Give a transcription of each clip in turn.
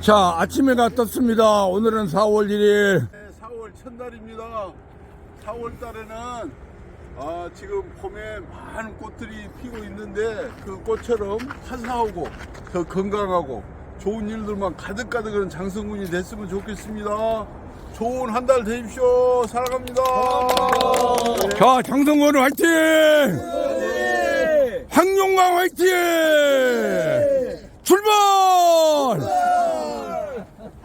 자, 아침에가 떴습니다. 오늘은 4월 1일. 4월 첫날입니다. 4월 달에는 아, 지금 봄에 많은 꽃들이 피고 있는데 그 꽃처럼 화사하고 더 건강하고 좋은 일들만 가득가득한 장성군이 됐으면 좋겠습니다. 좋은 한 달 되십시오. 사랑합니다. 자, 장성건 화이팅! 황룡강 화이팅! 출발!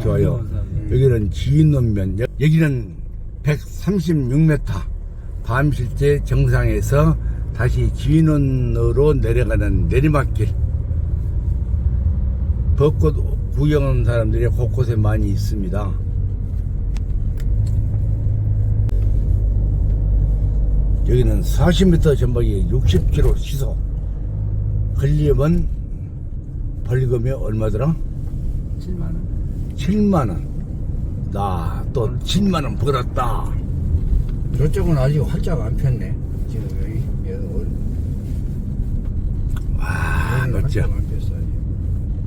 좋아요. 여기는 지인논면, 여기는 136m 밤실제 정상에서 다시 지인원으로 내려가는 내리막길. 벚꽃 구경하는 사람들이 곳곳에 많이 있습니다. 여기는 40m 전방에 60km 시속. 걸리면 벌금이 얼마더라? 7만원. 나 또 7만원 벌었다. 저쪽은 아직 활짝 안 폈네 지금 여기 여기 와, 멋져.